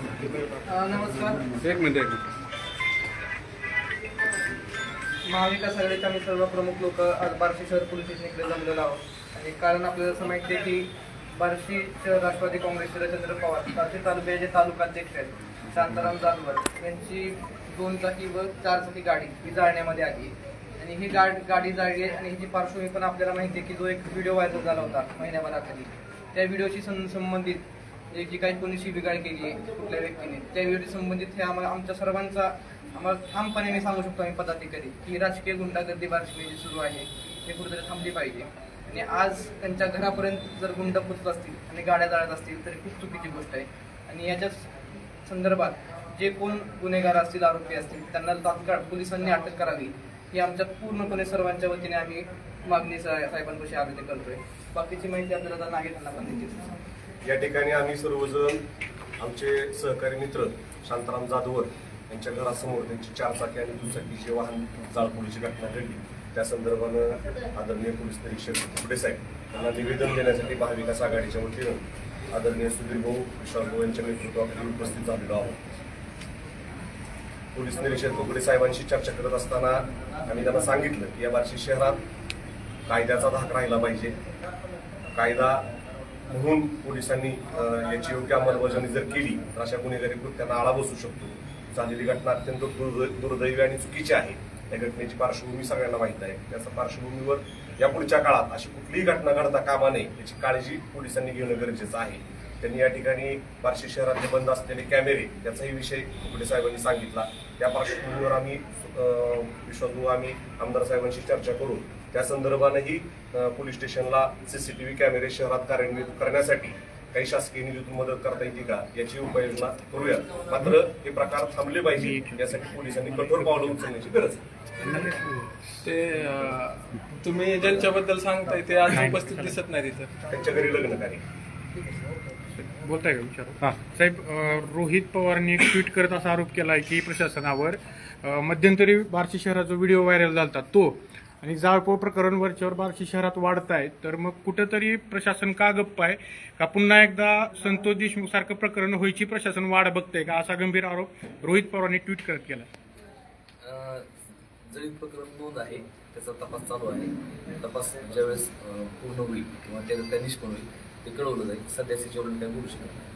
नमस्कार एक मिनिट एक मिनिट. महाविकास आघाडीचे आम्ही सर्व प्रमुख लोक आज बार्शी शहर पोलीस स्टेशन इकडे जमलेलो आहोत. आणि कारण आपल्याला असं माहिती आहे की बार्शी शहर राष्ट्रवादी काँग्रेसचे रचंद्र पवार बार्शी तालुक्याचे तालुकाध्यक्ष आहेत शांताराम जानवर यांची दोन चाकी व चार चाकी गाडी ही जाळण्यामध्ये आली आणि ही गाड गाडी जाळली आहे आणि ही पार्श्वभूमी पण आपल्याला माहिती आहे की जो एक व्हिडिओ व्हायरल झाला होता महिन्याभराखाली त्या व्हिडिओशी सं संबंधित जे जी काही कोणी शिबिगाळ केली आहे कुठल्या व्यक्तीने त्या व्हिडिओशी संबंधित हे आम्हाला आमच्या सर्वांचा आम्हाला ठामपणे मी सांगू शकतो आम्ही पदाधिकारी की राजकीय गुंडागर्दी बार्शी जी सुरू आहे हे कुठेतरी थांबली पाहिजे. आणि आज त्यांच्या घरापर्यंत जर गुंड पोचत असतील आणि गाड्या जाळत असतील तर खूप चुकीची गोष्ट आहे. आणि याच्या संदर्भात जे कोण गुन्हेगार असतील आरोपी असतील त्यांना तात्काळ पोलिसांनी अटक करावी. ही आमच्या पूर्णपणे सर्वांच्या वतीने आम्ही मागणी सा- साहेबांपाशी आग्रह करतोय. बाकीची माहिती आपल्याला आता त्यांना पण द्यायची या ठिकाणी आम्ही सर्वजण आमचे सहकारी मित्र शांताराम जाधवर यांच्या घरासमोर त्यांची चारचाकी आणि आणि दुचाकीचे वाहन जाळपोळीची घटना घडली. त्या संदर्भानं आदरणीय पोलीस निरीक्षक कुकडे साहेब यांना निवेदन देण्यासाठी महाविकास आघाडीच्या वतीनं आदरणीय सुधीर भाऊ विशाल भाऊ यांच्या नेतृत्वाखाली उपस्थित झालेलो आहोत. पोलीस निरीक्षक कुकडे साहेबांशी चर्चा करत असताना आम्ही त्यांना सांगितलं की या बार्शी शहरात कायद्याचा धाक राहिला पाहिजे. कायदा म्हणून पोलिसांनी याची योग्य अंमलबजावणी जर केली तर अशा गुन्हेगारी कृत्यांना आळा बसू शकतो. झालेली घटना अत्यंत दुर्दैवी आणि चुकीची आहे. या घटनेची पार्श्वभूमी सगळ्यांना माहीत आहे. त्याच्या पार्श्वभूमीवर या पुढच्या काळात अशी कुठलीही घटना घडता कामा नये याची काळजी पोलिसांनी घेणं गरजेचं आहे. त्यांनी या ठिकाणी बार्शी शहरातले बंद असलेले कॅमेरे याचाही विषय कुठे साहेबांनी सांगितला. त्या पार्श्वभूमीवर आम्ही विश्वासू आम्ही आमदार साहेबांशी चर्चा करून त्या संदर्भानंही पोलीस स्टेशनला सीसीटीव्ही कॅमेरे शहरात कार्यान्वित करण्यासाठी काही शासकीय निधीतून मदत करता येते का? याची उपाययोजना करूया मात्र हे प्रकार थांबले पाहिजे यासाठी पोलिसांनी कठोर पावलं उचलण्याची गरज आहे. ते तुम्ही ज्यांच्याबद्दल सांगताय ते आज उपस्थित दिसत नाही तिथं त्यांच्या घरी लग्न कार्य बोलताय का विचार? हा. साहेब रोहित पवारांनी एक ट्विट करत असा आरोप केला आहे की प्रशासनावर मध्यंतरी बार्शी शहराचा व्हिडिओ व्हायरल झाला तो आणि जाळपोळ प्रकरण वरच्यावर बार्शी शहरात वाढत आहे. तर मग कुठंतरी प्रशासन का गप्प आहे? का पुन्हा एकदा संतोष देशमुख सारखं प्रकरण व्हायची प्रशासन वाढ बघतंय का? असा गंभीर आरोप रोहित पवारांनी ट्विट करत केला. जळीत प्रकरण नोंद आहे त्याचा तपास चालू आहे. तपास ज्यावेळेस पूर्ण होईल किंवा त्या त्या निष्पन्न होईल ते कळवलं जाईल. सध्या त्याच्यावरून काही बोलू शकत नाही.